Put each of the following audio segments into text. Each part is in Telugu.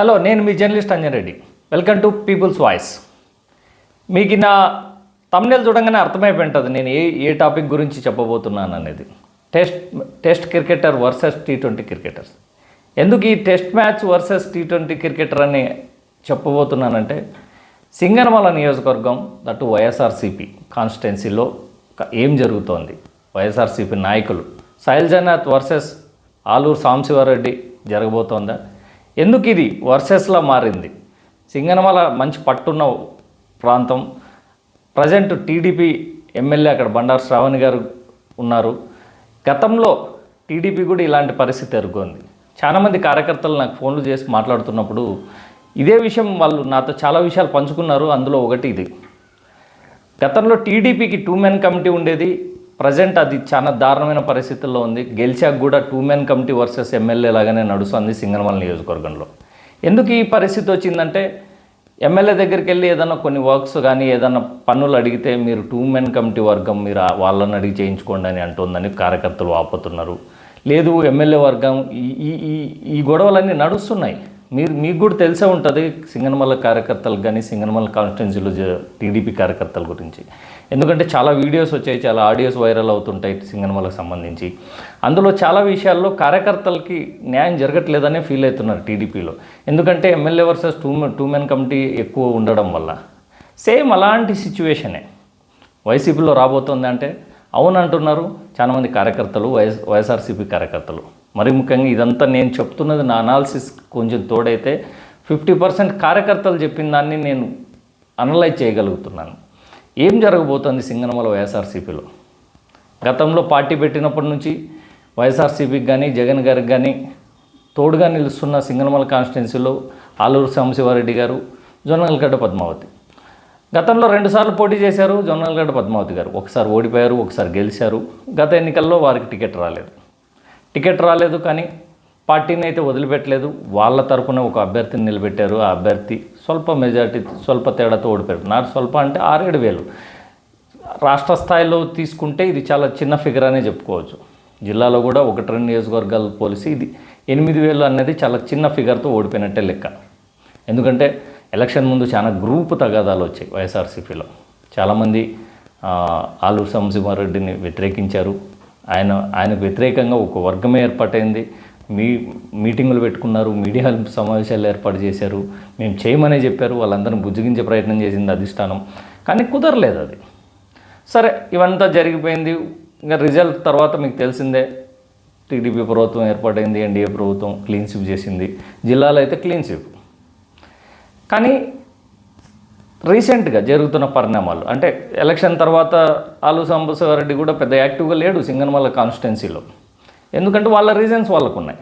హలో నేను మీ journalist Anjan Reddy. Welcome to people's voice మీకు నా తమ్నెల్ చూడంగానే అర్థమైపోయి ఉంటుంది నేను ఏ ఏ టాపిక్ గురించి చెప్పబోతున్నాను అనేది. Test test cricketer versus T twenty cricketers ఎందుకు ఈ test match versus T twenty cricketer అని చెప్పబోతున్నానంటే సింగనమల నియోజకవర్గం దట్టు వైఎస్ఆర్సీపీ కాన్స్టిట్యున్సీలో ఏం జరుగుతోంది? వైఎస్ఆర్సీపీ నాయకులు. శైలజనాథ్ వర్సెస్ ఆలూరు సాంశివారెడ్డి జరగబోతోందా? ఎందుకు ఇది వర్సెస్లా మారింది. సింగనమల మంచి పట్టున్న ప్రాంతం. ప్రజెంట్ టీడీపీ ఎమ్మెల్యే అక్కడ బండారు శ్రావణి గారు ఉన్నారు. గతంలో టీడీపీ కూడా ఇలాంటి పరిస్థితి ఎదుర్కొంది. చాలామంది కార్యకర్తలు నాకు ఫోన్లు చేసి మాట్లాడుతున్నప్పుడు ఇదే విషయం వాళ్ళు నాతో చాలా విషయాలు పంచుకున్నారు. అందులో ఒకటి ఇది. గతంలో టీడీపీకి టూ మెన్ కమిటీ ఉండేది. ప్రజెంట్ అది చాలా దారుణమైన పరిస్థితుల్లో ఉంది. గెలిచాక కూడా two men committee versus MLA లాగానే నడుస్తుంది సింగనమల నియోజకవర్గంలో. ఎందుకు ఈ పరిస్థితి వచ్చిందంటే ఎమ్మెల్యే దగ్గరికి వెళ్ళి ఏదైనా కొన్ని వర్క్స్ కానీ ఏదైనా పనులు అడిగితే మీరు టూ మెన్ కమిటీ వర్గం మీరు వాళ్ళని అడిగి చేయించుకోండి అని అంటుందని కార్యకర్తలు ఆపుతున్నారు. లేదు ఎమ్మెల్యే వర్గం ఈ ఈ ఈ- ఈ గొడవలన్నీ నడుస్తున్నాయి. మీరు మీకు కూడా తెలిసే ఉంటుంది సింగనమల కార్యకర్తలకు కానీ సింగనమల కాన్స్టిట్యున్సీలో టీడీపీ కార్యకర్తల గురించి. ఎందుకంటే చాలా వీడియోస్ వచ్చాయి చాలా ఆడియోస్ వైరల్ అవుతుంటాయి సింగనమలకు సంబంధించి. అందులో చాలా విషయాల్లో కార్యకర్తలకి న్యాయం జరగట్లేదనే ఫీల్ అవుతున్నారు టీడీపీలో. ఎందుకంటే MLA versus two two men committee ఎక్కువ ఉండడం వల్ల. సేమ్ అలాంటి సిచ్యువేషనే. వైసీపీలో రాబోతోంది అంటే అవును అంటున్నారు చాలామంది కార్యకర్తలు వైఎస్ వైఎస్ఆర్సీపీ కార్యకర్తలు. మరి ముఖ్యంగా ఇదంతా నేను చెప్తున్నది నా అనాలిసిస్ కొంచెం తోడైతే ఫిఫ్టీ పర్సెంట్ కార్యకర్తలు చెప్పిన దాన్ని నేను అనలైజ్ చేయగలుగుతున్నాను. ఏం జరగబోతోంది సింగనమల వైఎస్ఆర్సీపీలో? గతంలో పార్టీ పెట్టినప్పటి నుంచి వైఎస్ఆర్సీపీకి కానీ జగన్ గారికి కానీ తోడుగా నిలుస్తున్న సింగనమల కాన్స్టిట్యున్సీలో ఆలూరు సాంబశివారెడ్డి గారు జొన్నలగడ్డ పద్మావతి. గతంలో రెండుసార్లు పోటీ చేశారు జొన్నలగడ్డ పద్మావతి గారు. ఒకసారి ఓడిపోయారు ఒకసారి గెలిచారు. గత ఎన్నికల్లో వారికి టికెట్ రాలేదు. టికెట్ రాలేదు కానీ పార్టీని అయితే వదిలిపెట్టలేదు. వాళ్ళ తరపున ఒక అభ్యర్థిని నిలబెట్టారు. ఆ అభ్యర్థి స్వల్ప మెజార్టీ స్వల్ప తేడాతో ఓడిపోయారు నాట్ స్వల్ప అంటే ఆరేడు వేలు. రాష్ట్ర స్థాయిలో తీసుకుంటే ఇది చాలా చిన్న ఫిగర్ అనే చెప్పుకోవచ్చు. జిల్లాలో కూడా ఒకటి రెండు నియోజకవర్గాలు పోలిసి ఇది ఎనిమిది వేలు అనేది చాలా చిన్న ఫిగర్తో ఓడిపోయినట్టే లెక్క. ఎందుకంటే ఎలక్షన్ ముందు చాలా గ్రూప్ తగాదాలు వచ్చాయి వైఎస్ఆర్సీపీలో. చాలామంది ఆలూరు సంసింహారెడ్డిని వ్యతిరేకించారు. ఆయన ఆయనకు వ్యతిరేకంగా ఒక వర్గమే ఏర్పాటైంది. మీ మీటింగులు పెట్టుకున్నారు మీడియా సమావేశాలు ఏర్పాటు చేశారు. మేము చేయమనే చెప్పారు వాళ్ళందరిని బుజ్జగించే ప్రయత్నం చేసింది అధిష్టానం. కానీ కుదరలేదు అది. సరే ఇవంతా జరిగిపోయింది. ఇంకా రిజల్ట్ తర్వాత మీకు తెలిసిందే. టీడీపీ ప్రభుత్వం ఏర్పాటైంది ఎన్డీఏ ప్రభుత్వం క్లీన్ స్వీప్ చేసింది. జిల్లాలో అయితే క్లీన్ స్వీప్. కానీ రీసెంట్గా జరుగుతున్న పరిణామాలు. అంటే ఎలక్షన్ తర్వాత ఆలు సాంబశివారెడ్డి కూడా పెద్ద యాక్టివ్గా లేడు సింగనమల్ల కాన్స్టిట్యున్సీలో. ఎందుకంటే వాళ్ళ రీజన్స్ వాళ్ళకు ఉన్నాయి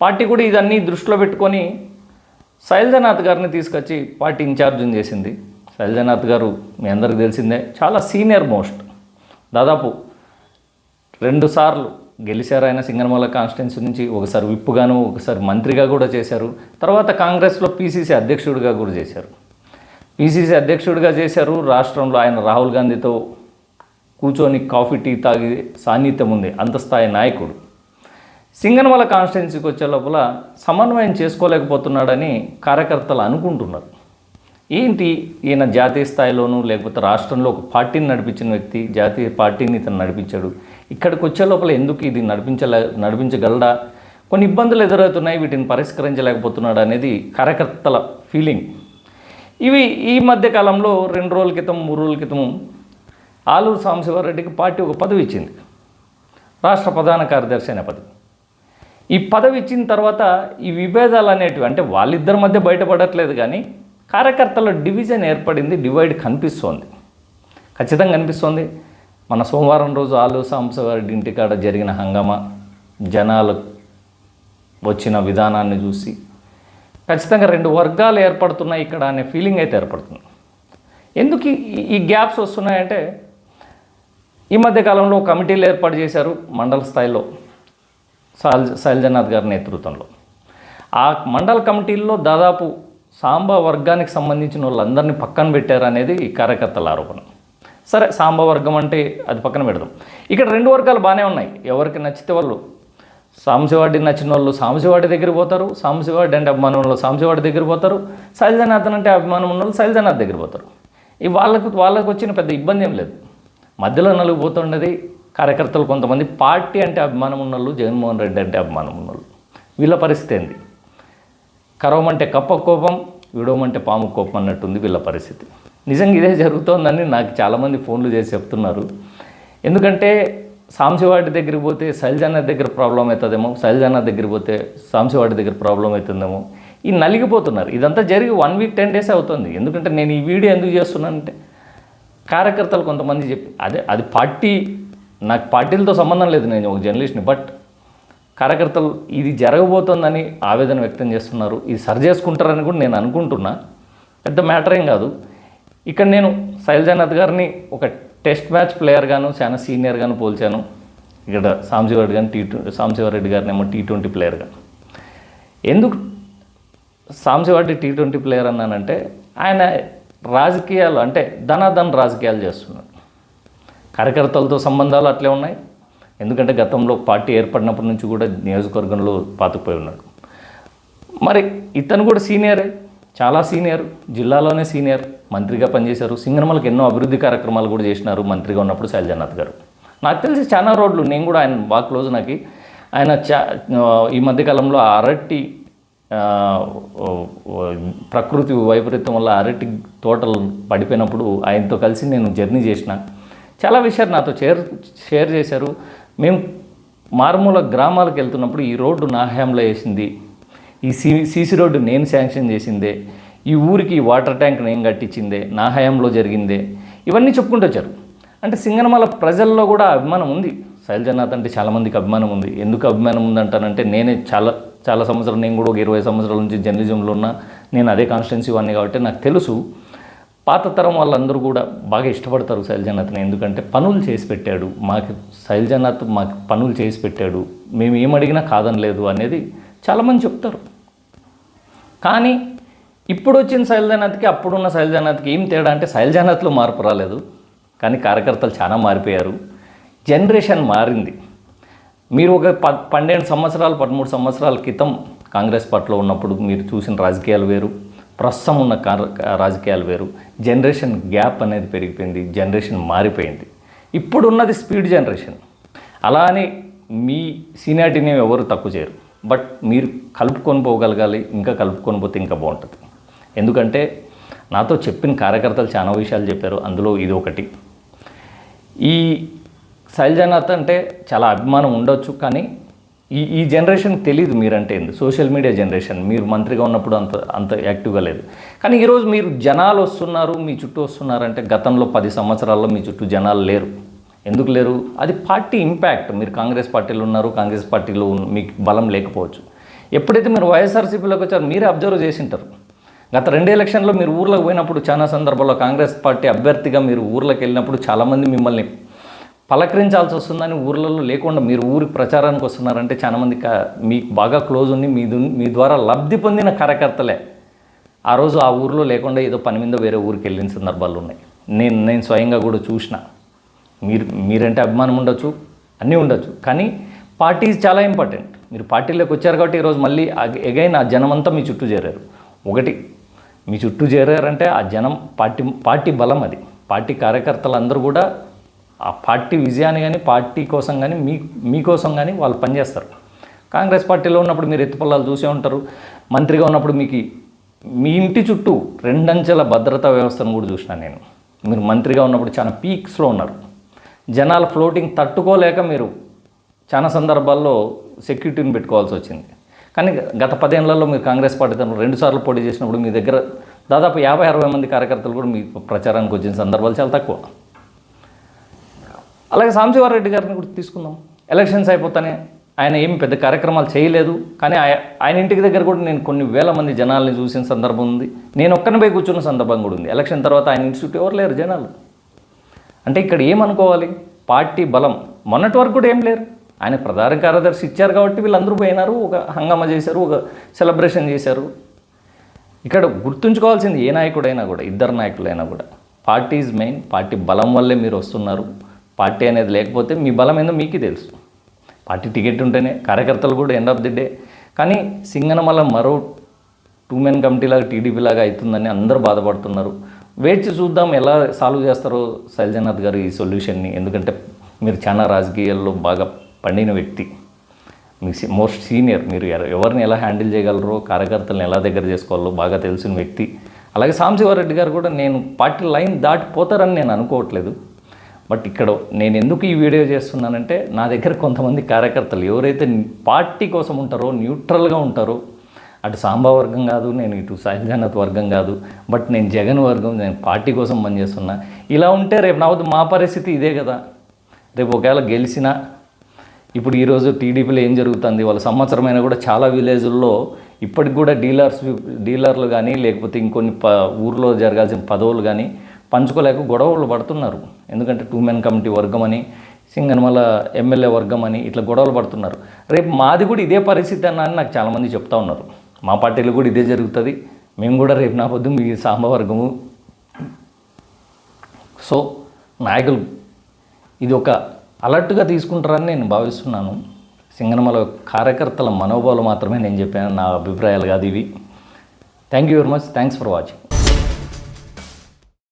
పార్టీ కూడా ఇదన్నీ దృష్టిలో పెట్టుకొని శైలజనాథ్ గారిని తీసుకొచ్చి పార్టీ ఇన్ఛార్జింగ్ చేసింది. శైలజనాథ్ గారు మీ అందరికి తెలిసిందే చాలా సీనియర్ మోస్ట్. దాదాపు రెండు సార్లు గెలిచారు ఆయన సింగనమల కాన్స్టిట్యున్సీ నుంచి. ఒకసారి విప్పుగాను ఒకసారి మంత్రిగా కూడా చేశారు. తర్వాత కాంగ్రెస్లో పీసీసీ అధ్యక్షుడిగా కూడా చేశారు. పీసీసీ అధ్యక్షుడిగా చేశారు. రాష్ట్రంలో ఆయన రాహుల్ గాంధీతో కూర్చొని కాఫీ టీ తాగి సాన్నిధ్యం ఉంది. అంతస్థాయి నాయకుడు. సింగనమల కాన్స్టిట్యున్సీకి వచ్చే లోపల సమన్వయం చేసుకోలేకపోతున్నాడని కార్యకర్తలు అనుకుంటున్నారు. ఏంటి? ఈయన జాతీయ స్థాయిలోనూ లేకపోతే రాష్ట్రంలో ఒక పార్టీని నడిపించిన వ్యక్తి జాతీయ పార్టీని ఇతను నడిపించాడు. ఇక్కడికి వచ్చే లోపల ఎందుకు ఇది నడిపించలే నడిపించగలడా? కొన్ని ఇబ్బందులు ఎదురవుతున్నాయి. వీటిని పరిష్కరించలేకపోతున్నాడు అనేది కార్యకర్తల ఫీలింగ్. ఇవి ఈ మధ్య కాలంలో రెండు రోజుల క్రితం మూడు రోజుల క్రితం ఆలూరు సాంబశివారెడ్డికి పార్టీ ఒక పదవి ఇచ్చింది. రాష్ట్ర ప్రధాన కార్యదర్శి అనే పదవి. ఈ పదవి ఇచ్చిన తర్వాత ఈ విభేదాలు అనేటివి అంటే వాళ్ళిద్దరి మధ్య బయటపడట్లేదు కానీ కార్యకర్తల డివిజన్ ఏర్పడింది డివైడ్ కనిపిస్తోంది. ఖచ్చితంగా కనిపిస్తోంది. మన సోమవారం రోజు ఆలు సాంబశివారెడ్డి ఇంటికాడ జరిగిన హంగామా జనాలు వచ్చిన విధానాన్ని చూసి ఖచ్చితంగా రెండు వర్గాలు ఏర్పడుతున్నాయి ఇక్కడ అనే ఫీలింగ్ అయితే ఏర్పడుతుంది. ఎందుకు ఈ- గ్యాప్స్ వస్తున్నాయంటే ఈ మధ్య కాలంలో కమిటీలు ఏర్పాటు చేశారు మండల స్థాయిలో శైల్ శైలజనాథ్ గారి నేతృత్వంలో. ఆ మండల కమిటీల్లో దాదాపు సాంబ వర్గానికి సంబంధించిన వాళ్ళందరినీ పక్కన పెట్టారు అనేది ఈ కార్యకర్తల ఆరోపణ. సరే సాంబ వర్గం అంటే అది పక్కన పెడదాం. ఇక్కడ రెండు వర్గాలు బాగానే ఉన్నాయి. ఎవరికి నచ్చితే వాళ్ళు సాంశివాడి నచ్చిన వాళ్ళు సాంశివాడి దగ్గర పోతారు సాంశివాడి అంటే అభిమానం వాళ్ళు సాంశివాడి దగ్గర పోతారు శైలజనాథన్ అంటే అభిమానం ఉన్న వాళ్ళు శైలజనాథ్ దగ్గర పోతారు. ఈ వాళ్ళకు వాళ్ళకు వచ్చిన పెద్ద ఇబ్బంది ఏం లేదు. మధ్యలో నలుగు పోతుండేది కార్యకర్తలు కొంతమంది పార్టీ అంటే అభిమానం ఉన్న వాళ్ళు జగన్మోహన్ రెడ్డి అంటే అభిమానం ఉన్న వాళ్ళు. వీళ్ళ పరిస్థితి ఏంది? కరవమంటే కప్ప కోపం విడవమంటే పాము కోపం అన్నట్టుంది వీళ్ళ పరిస్థితి. నిజంగా ఇదే జరుగుతోందని నాకు చాలామంది ఫోన్లు చేసి చెప్తున్నారు. ఎందుకంటే సాంసివాడి దగ్గరికి పోతే శైలజన్న దగ్గర ప్రాబ్లం అవుతుందేమో శైలజన్న దగ్గర పోతే సాంశివాడి దగ్గర ప్రాబ్లం అవుతుందేమో. ఈ నలిగిపోతున్నారు. ఇదంతా జరిగి వన్ వీక్ టెన్ డేస్ అవుతుంది. ఎందుకంటే నేను ఈ వీడియో ఎందుకు చేస్తున్నానంటే కార్యకర్తలు కొంతమంది చెప్పి అదే అది పార్టీ నాకు పార్టీలతో సంబంధం లేదు నేను ఒక జర్నలిస్ట్ని బట్ కార్యకర్తలు ఇది జరగబోతోందని ఆవేదన వ్యక్తం చేస్తున్నారు. ఇది సరి చేసుకుంటారని కూడా నేను అనుకుంటున్నా. పెద్ద మ్యాటర్ ఏం కాదు. ఇక్కడ నేను శైలజానాథ్ గారిని ఒక టెస్ట్ మ్యాచ్ ప్లేయర్ గాను చాలా సీనియర్ గాను పోల్చాను. ఇక్కడ సాంశివరెడ్డి గారిని టీ సాంశివరెడ్డి గారిని ఏమో టీ ట్వంటీ ప్లేయర్గా ఎందుకు సాంశివాడి టీ ట్వంటీ ప్లేయర్ అన్నానంటే ఆయన రాజకీయాలు అంటే ధనాధన రాజకీయాలు చేస్తున్నాడు. కార్యకర్తలతో సంబంధాలు అట్లే ఉన్నాయి. ఎందుకంటే గతంలో పార్టీ ఏర్పడినప్పటి నుంచి కూడా నియోజకవర్గంలో పాతుకుపోయి ఉన్నాడు. మరి ఇతను కూడా సీనియరే. చాలా సీనియర్ జిల్లాలోనే సీనియర్ మంత్రిగా పనిచేశారు. సింగనమలకి ఎన్నో అభివృద్ధి కార్యక్రమాలు కూడా చేసినారు మంత్రిగా ఉన్నప్పుడు శైలజనాథ్ గారు. నాకు తెలిసి చాలా రోడ్లు నేను కూడా ఆయన బాగా క్లోజ్ నాకు. ఆయన చా ఈ మధ్యకాలంలో అరటి ప్రకృతి వైపరీత్యం వల్ల అరటి తోటలు పడిపోయినప్పుడు ఆయనతో కలిసి నేను జర్నీ చేసిన. చాలా విషయాలు నాతో షేర్ షేర్ చేశారు. మేము మారుమూల గ్రామాలకు వెళ్తున్నప్పుడు ఈ రోడ్డు నా హయాంలో వేసింది. ఈ సీ సీసీ రోడ్డు నేను శాంక్షన్ చేసిందే ఈ ఊరికి వాటర్ ట్యాంక్ నేను కట్టించిందే నా హయాంలో జరిగిందే ఇవన్నీ చెప్పుకుంటూ వచ్చారు. అంటే సింగనమల ప్రజల్లో కూడా అభిమానం ఉంది. శైలజనాథ్ అంటే చాలామందికి అభిమానం ఉంది. ఎందుకు అభిమానం ఉందంటానంటే నేనే చాలా చాలా సంవత్సరాలు నేను కూడా ఒక ఇరవై సంవత్సరాల నుంచి జర్నలిజంలో ఉన్నా నేను అదే కాన్స్టిట్యున్సీ వాడిని కాబట్టి నాకు తెలుసు. పాత తరం వాళ్ళందరూ కూడా బాగా ఇష్టపడతారు శైలజనాథ్ని ఎందుకంటే పనులు చేసి పెట్టాడు. మాకు శైలజనాథ్ మాకు పనులు చేసి పెట్టాడు. మేము ఏమడిగినా కాదనలేదు అనేది చాలామంది చెప్తారు. కానీ ఇప్పుడు వచ్చిన శైలజనాథ్కి అప్పుడున్న శైలజానాథ్కి ఏం తేడా అంటే శైలజానాథ్లో మార్పు రాలేదు. కానీ కార్యకర్తలు చాలా మారిపోయారు. జనరేషన్ మారింది. మీరు ఒక ప పన్నెండు సంవత్సరాలు పదమూడు సంవత్సరాల క్రితం కాంగ్రెస్ పార్టీలో ఉన్నప్పుడు మీరు చూసిన రాజకీయాలు వేరు. ప్రస్తుతం ఉన్న రాజకీయాలు వేరు. జనరేషన్ గ్యాప్ అనేది పెరిగిపోయింది. జనరేషన్ మారిపోయింది. ఇప్పుడున్నది స్పీడ్ జనరేషన్. అలా అని మీ సీనియారిటీని ఎవరు తక్కువ చేయరు. బట్ మీరు కలుపుకొని పోగలగాలి ఇంకా కలుపుకొని పోతే ఇంకా బాగుంటుంది. ఎందుకంటే నాతో చెప్పిన కార్యకర్తలు చాలా విషయాలు చెప్పారు అందులో ఇది ఒకటి. ఈ శైలజనాథ్ అంటే చాలా అభిమానం ఉండొచ్చు కానీ ఈ ఈ జనరేషన్ తెలియదు మీరంటే ఏంది సోషల్ మీడియా జనరేషన్ మీరు మంత్రిగా ఉన్నప్పుడు అంత అంత యాక్టివ్గా లేదు. కానీ ఈరోజు మీరు జనాలు వస్తున్నారు మీ చుట్టూ వస్తున్నారంటే గతంలో పది సంవత్సరాల్లో మీ చుట్టూ జనాలు లేరు. ఎందుకు లేరు? అది పార్టీ ఇంపాక్ట్. మీరు కాంగ్రెస్ పార్టీలో ఉన్నారు కాంగ్రెస్ పార్టీలో మీకు బలం లేకపోవచ్చు. ఎప్పుడైతే మీరు వైఎస్ఆర్సీపీలోకి వచ్చారో మీరే అబ్జర్వ్ చేసింటారు. గత రెండు ఎలక్షన్లో మీరు ఊర్లోకి పోయినప్పుడు చాలా సందర్భాల్లో కాంగ్రెస్ పార్టీ అభ్యర్థిగా మీరు ఊర్లోకి వెళ్ళినప్పుడు చాలామంది మిమ్మల్ని పలకరించాల్సి వస్తుందని ఊర్లలో లేకుండా మీరు ఊరికి ప్రచారానికి వస్తున్నారంటే చాలామంది కా- మీకు బాగా క్లోజ్ ఉండి మీ మీ ద్వారా లబ్ధి పొందిన కార్యకర్తలే. ఆ రోజు ఆ ఊర్లో లేకుండా ఏదో పని మీద వేరే ఊరికి వెళ్ళిన సందర్భాలు ఉన్నాయి. నేను నేను స్వయంగా కూడా చూసిన. మీరు మీరంటే అభిమానం ఉండొచ్చు అన్నీ ఉండొచ్చు. కానీ పార్టీ చాలా ఇంపార్టెంట్ మీరు పార్టీలోకి వచ్చారు కాబట్టి ఈరోజు మళ్ళీ ఎగైన్ ఆ జనం అంతా మీ చుట్టూ చేరారు. ఒకటి మీ చుట్టూ చేరారంటే ఆ జనం పార్టీ పార్టీ బలం అది. పార్టీ కార్యకర్తలు అందరూ కూడా ఆ పార్టీ విజయాన్ని కానీ పార్టీ కోసం కానీ మీ మీకోసం కానీ వాళ్ళు పనిచేస్తారు. కాంగ్రెస్ పార్టీలో ఉన్నప్పుడు మీరు ఎత్తుపల్లాలు చూసే ఉంటారు. మంత్రిగా ఉన్నప్పుడు మీకు మీ ఇంటి చుట్టూ రెండంచెల భద్రతా వ్యవస్థను కూడా చూసిన నేను. మీరు మంత్రిగా ఉన్నప్పుడు చాలా పీక్స్లో ఉన్నారు. జనాల ఫ్లోటింగ్ తట్టుకోలేక మీరు చాలా సందర్భాల్లో సెక్యూరిటీని పెట్టుకోవాల్సి వచ్చింది. కానీ గత పదేళ్ళలో మీరు కాంగ్రెస్ పార్టీ తరఫున రెండు సార్లు పోటీ చేసినప్పుడు మీ దగ్గర దాదాపు యాభై అరవై మంది కార్యకర్తలు కూడా మీ ప్రచారానికి వచ్చిన సందర్భాలు చాలా తక్కువ. అలాగే సాంశివారెడ్డి గారిని కూడా తీసుకుందాం. ఎలక్షన్స్ అయిపోతానే ఆయన ఏమి పెద్ద కార్యక్రమాలు చేయలేదు. కానీ ఆయన ఇంటికి దగ్గర కూడా నేను కొన్ని వేల మంది జనాల్ని చూసిన సందర్భం ఉంది. నేను ఒక్కని పోయి కూర్చున్న సందర్భం కూడా ఉంది. ఎలక్షన్ తర్వాత ఆయన ఇన్స్టిట్యూట్ ఎవరు లేరు జనాలు. అంటే ఇక్కడ ఏమనుకోవాలి? పార్టీ బలం. మొన్నటి వరకు కూడా ఏం లేరు. ఆయన ప్రధాన కార్యదర్శి ఇచ్చారు కాబట్టి వీళ్ళందరూ పోయినారు ఒక హంగామా చేశారు ఒక సెలబ్రేషన్ చేశారు. ఇక్కడ గుర్తుంచుకోవాల్సింది ఏ నాయకుడైనా కూడా ఇద్దరు నాయకులైనా కూడా. పార్టీ ఈజ్ మెయిన్ పార్టీ బలం వల్లే మీరు వస్తున్నారు. పార్టీ అనేది లేకపోతే మీ బలం ఏందో మీకే తెలుసు. పార్టీ టికెట్ ఉంటేనే కార్యకర్తలు కూడా ఎండ్ ఆఫ్ ది డే కానీ సింగనమల మరో టూ మెన్ కమిటీ లాగా టీడీపీ లాగా అవుతుందని అందరూ బాధపడుతున్నారు. వేచి చూద్దాం ఎలా సాల్వ్ చేస్తారో శైలజనాథ్ గారు ఈ సొల్యూషన్ని. ఎందుకంటే మీరు చాలా రాజకీయాల్లో బాగా పండిన వ్యక్తి. మీకు మోస్ట్ సీనియర్ మీరు ఎవరిని ఎలా హ్యాండిల్ చేయగలరో కార్యకర్తలను ఎలా దగ్గర చేసుకోవాలో బాగా తెలిసిన వ్యక్తి. అలాగే సాంబశివారెడ్డి గారు కూడా నేను పార్టీ లైన్ దాటిపోతారని నేను అనుకోవట్లేదు. బట్ ఇక్కడ నేను ఎందుకు ఈ వీడియో చేస్తున్నానంటే నా దగ్గర కొంతమంది కార్యకర్తలు ఎవరైతే పార్టీ కోసం ఉంటారో న్యూట్రల్గా ఉంటారో అటు సాంబా వర్గం కాదు నేను ఇటు సాయిజానత్ వర్గం కాదు బట్ నేను జగన్ వర్గం నేను పార్టీ కోసం పనిచేస్తున్నా. ఇలా ఉంటే రేపు నా మా పరిస్థితి ఇదే కదా. రేపు ఒకవేళ గెలిచినా ఇప్పుడు ఈరోజు టీడీపీలో ఏం జరుగుతుంది? వాళ్ళ సంవత్సరమైన కూడా చాలా విలేజుల్లో ఇప్పటికి కూడా డీలర్స్ డీలర్లు కానీ లేకపోతే ఇంకొన్ని ప ఊర్లో జరగాల్సిన పదవులు కానీ పంచుకోలేక గొడవలు పడుతున్నారు. ఎందుకంటే టూ మెన్ కమిటీ వర్గం అని సింగనమల ఎమ్మెల్యే వర్గం అని ఇట్లా గొడవలు పడుతున్నారు. రేపు మాది కూడా ఇదే పరిస్థితి అన్న అని నాకు చాలామంది చెప్తా ఉన్నారు. మా పార్టీలో కూడా ఇదే జరుగుతుంది. మేము కూడా రేపు నా పొద్దు మీ సాంబవర్గము సో నాయకులు ఇది ఒక అలర్ట్గా తీసుకుంటారని నేను భావిస్తున్నాను. సింగనమల కార్యకర్తల మనోభావాలు మాత్రమే నేను చెప్పాను నా అభిప్రాయాలు కాదు ఇవి. Thank you very much thanks for watching